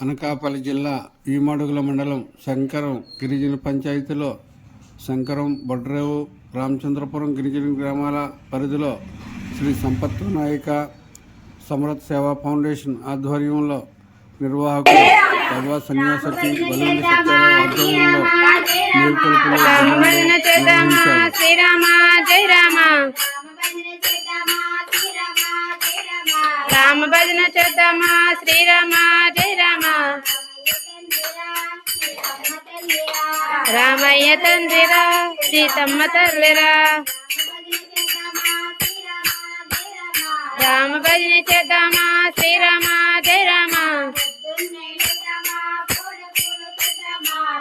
అనకాపల్లి జిల్లా ఈమడుగుల మండలం శంకరం గిరిజన పంచాయతీలో శంకరం బొడ్రేవు రామచంద్రపురం గిరిజన గ్రామాల పరిధిలో శ్రీ సంపత్ నాయక సమరత్ సేవా ఫౌండేషన్ ఆధ్వర్యంలో నిర్వాహకులు సర్వ సన్యాసకి బలవంత సత్యాల ఆధ్వర్యంలో రామ భజన చేద్దామా? శ్రీరామ జయ రామ. రామయ్య తండ్రిరా సీతమ్మ తల్లిరా. రామ భజన చేద్దామా? శ్రీరామ జయ రామ.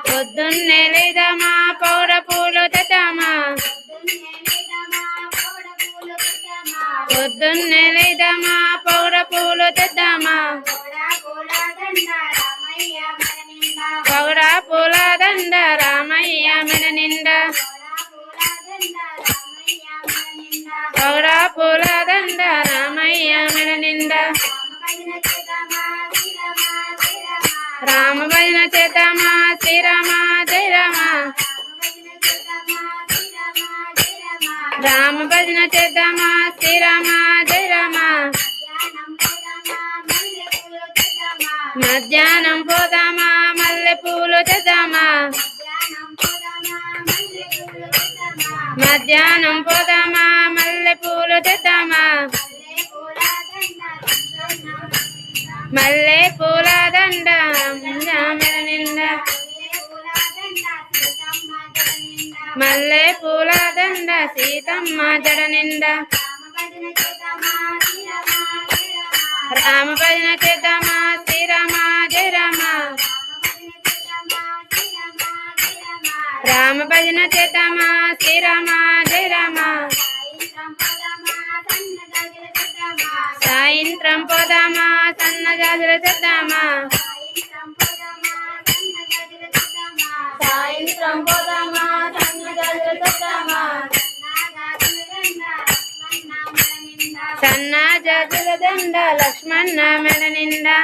పొద్దున్నే లేదమ్మా పౌర పూలు తెద్దామా? పొద్దున్నే లేదమ్మా పూలు తెద్దామా? పౌడ పూల దండ రామయ్య మెడ నిండా. పౌడ పూల దండ రామయ్య మెడ నిండా. రామ భజన చేతమా శ్రీరామా జయ రామా రామ భజన చేద్దామా? శ్రీరామా జయ రామా మధ్యాహ్నం పోదామా మల్లె పూలు తెద్దామా? మధ్యాహ్నం పోదామా మల్లె పూలు తెద్దామా? మల్లె పూల దండ నిండా. మల్లె పూల దండ సీతమ్మ జడ నిండా. రామ భజన చేద్దామా? శ్రీరామ జయ రామ రామ భజన చేద్దామా? శ్రీరామ జయ రామ సాయంత్రం పోదామా? సన్న జాజులు తెద్దామా? సాయంత్రం పోదామా? సన్న జాతుల దండ లక్ష్మణ మెడ నిండా.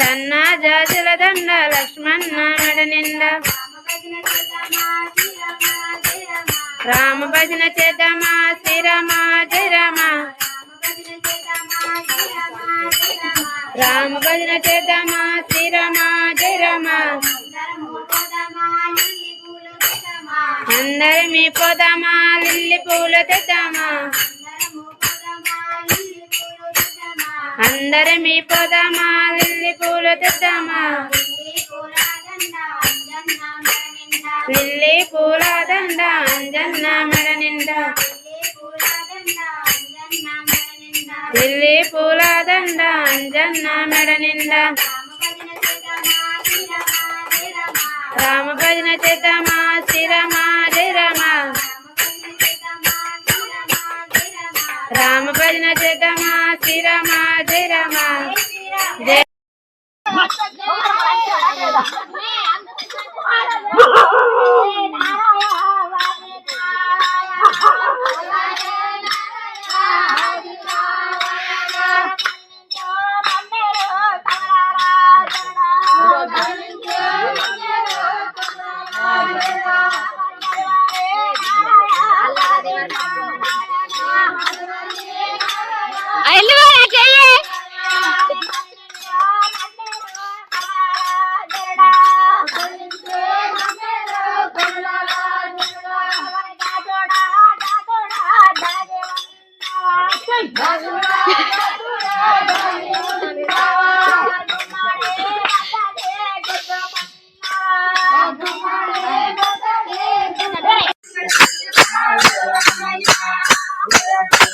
సన్న జాతుల దండ లక్ష్మణ మెడ నిండా. రామ భజన చేద్దామా శ్రీరామ జయ రామ. రామ భజన చేద్దామా శ్రీరామ జయ అందరమీ పోదామా లిల్లి పూలు తెద్దామా? అందరమీ పోదామా లిల్లి పూలు తెద్దామా? లిల్లి పూల దండ అంజన్న మెడ నిండా. లిల్లి పూల దండ అంజన్న మెడ నిండా. రామ భజన చేద్దామా శ్రీరామా. భజన చేద్దామా శ్రీరామ. జయ